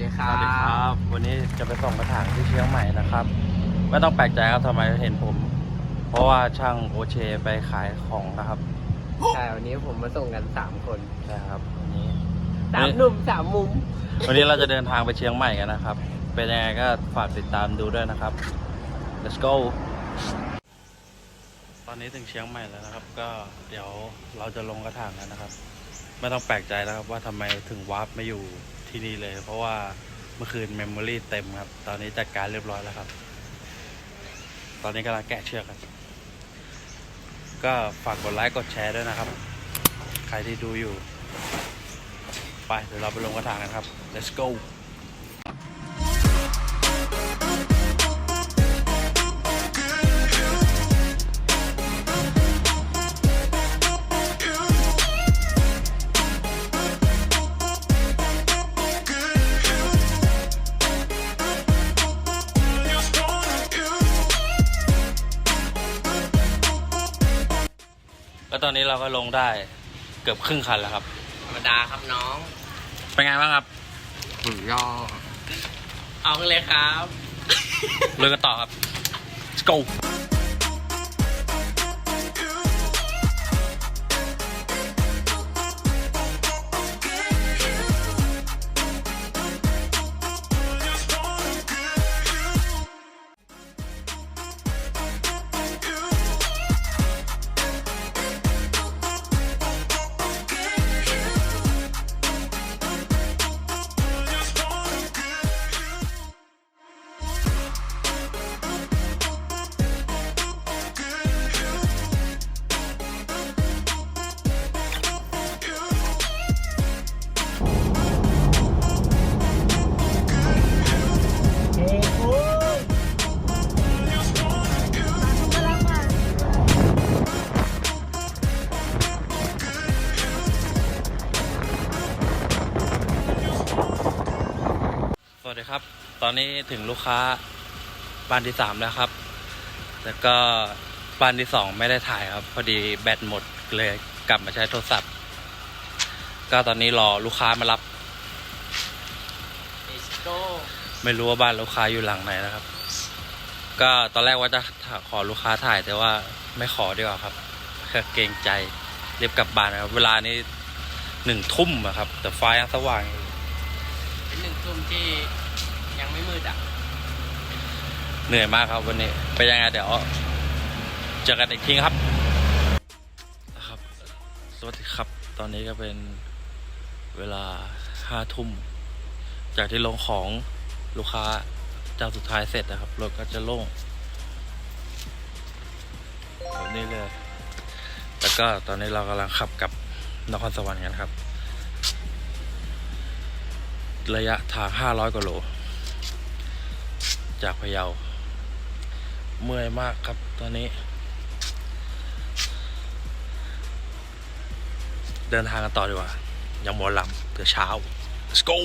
ดีคสรัวัสดีครับบวันนี้จะไปส่งกระถางที่เชียงใหม่นะครับ ไม่ต้องแปลกใจครับทำไมเห็นผม เพราะว่าช่างโอเชไปขายของนะครับใช่วันนี้ผมมาส่งกันสามคนใช่ครับวันนี้ สามหนุ่มสามมุม วันนี้เราจะเดินทางไปเชียงใหม่กันนะครับ เป็นยังไงก็ฝากติดตามดูด้วยนะครับ let's go ตอนนี้ถึงเชียงใหม่แล้วนะครับ ก็เดี๋ยวเราจะลงกระถางแล้วนะครับ ไม่ต้องแปลกใจแล้วครับว่าทำไมถึงวาร์ปมาอยู่ ที่นี่เลย เพราะว่าเมื่อคืนเมมโมรี่เต็มครับ ตอนนี้จัดการเรียบร้อยแล้วครับ ตอนนี้กำลังแกะเชือกครับ ก็ฝากกดไลค์กดแชร์ด้วยนะครับ ใครที่ดูอยู่ ไปเดี๋ยวเราไปลงกระถางกันครับ let's go ตอนนี้เราก็ลงได้เกือบครึ่งคันแล้วครับ ธรรมดาครับน้องเป็นไงบ้างครับหุ่นย่อเอากันเลยครับ ลุยกันต่อครับ let's go ดีครับ ตอนนี้ถึงลูกค้าบ้านที่สามแล้วครับ แล้วก็บ้านที่สองไม่ได้ถ่ายครับ พอดีแบตหมดเลยกลับมาใช้โทรศัพท์ ก็ตอนนี้รอลูกค้ามารับเอสโก้ไม่รู้ว่าบ้านลูกค้าอยู่หลังไหนนะครับ ก็ตอนแรกว่าจะขอลูกค้าถ่ายแต่ว่าไม่ขอดีกว่าครับแค่เกรงใจรีบกลับบ้านนะครับ เวลานี้หนึ่งทุ่มอะครับ แต่ฟ้ายังสว่างอยู่เป็นหนึ่งทุ่มที่ ยังไม่มืดอะ เหนื่อยมากครับวันนี้เป็นยังไงเดี๋ยวเจอกันอีกทีครับนะครับ สวัสดีครับ ตอนนี้ก็เป็นเวลาห้าทุ่ม จากที่ลงของลูกค้าเจ้าสุดท้ายเสร็จนะครับรถก็จะโล่งแบบนี้เลย แล้วก็ตอนนี้เรากำลังขับกลับนครสวรรค์กันครับ ระยะทางห้าร้อยกว่าโล จากพะเยา เมื่อยมากครับตอนนี้ เดินทางกันต่อดีกว่า ยังหมอลำเดี๋ยวเช้า let's go